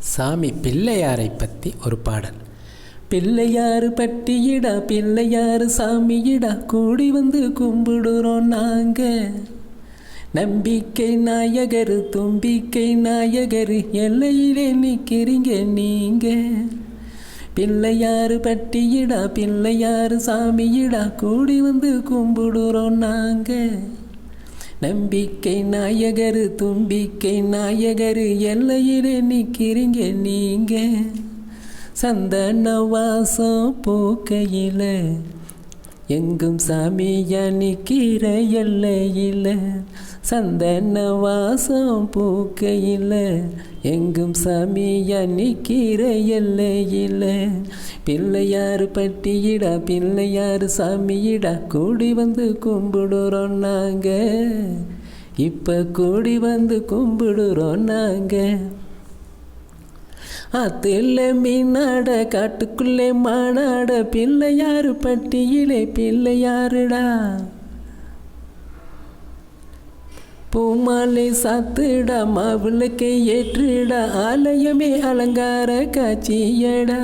சாமி பிள்ளையாரை பற்றி ஒரு பாடல். பிள்ளையாறு பட்டியிடா பிள்ளையாறு சாமியிடா கூடி வந்து கும்பிடுறோம் நாங்கள் நம்பிக்கை நாயகர் தும்பிக்கை நாயகர் எல்லையிலே நிற்கிறீங்க நீங்க. பிள்ளையாறு பட்டியிடா பிள்ளையாறு சாமியிடா கூடி வந்து கும்பிடுறோம் நாங்க. நம்பிக்கை நாயகர் தும்பிக்கை நாயகர் எல்லையிலே நிற்கிறீங்க நீங்கள் சந்தன வாசம் பூக்கையில் எங்கும் சாமியா அணிக்கிற எல்லையில் சந்தன வாசம் பூக்கையில் எங்கும் சாமியா அணிக்கிற எல்லையில் பிள்ளையாறு பட்டியிடா பிள்ளையாறு சாமியிடா கூடி வந்து கும்பிடுறோம் நாங்கள் இப்போ கூடி வந்து கும்பிடுறோம் நாங்கள் ஆத்துல மீனாட காட்டுக்குள்ளே மானாட பிள்ளையாறு பட்டியிலே பிள்ளையாருடா பூமாலை சாத்துடா மாவிளக்கை ஏற்றுடா ஆலயமே அலங்கார காட்சியடா.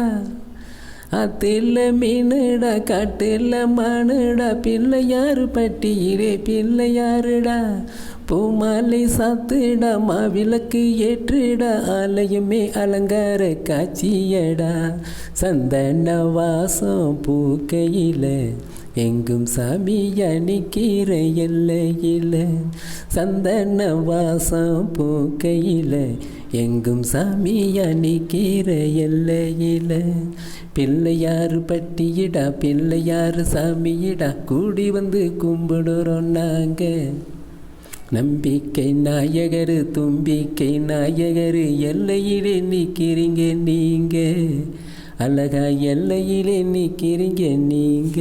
ஆத்துல மீனுடா காட்டுல மானுடா பிள்ளையாறு பட்டியிலே பிள்ளையாருடா பூமாலை சாத்துடா மாவிளக்கு ஏற்றுடா ஆலயமே அலங்கார காட்சியடா. சந்தன வாசம் பூக்கையில் எங்கும் சாமி அணிக்கிற எல்லையில். சந்தன வாசம் பூக்கையில் எங்கும் சாமி அணிக்கிற எல்லையில். பிள்ளையாறு பட்டியிடா பிள்ளையாறு சாமியிடா கூடி வந்து கும்பிடுறோம் நாங்கள் நம்பிக்கை நாயகர் தும்பிக்கை நாயகர் எல்லையிலே நிற்கிறீங்க நீங்க. அழகா எல்லையிலே நிற்கிறீங்க நீங்க.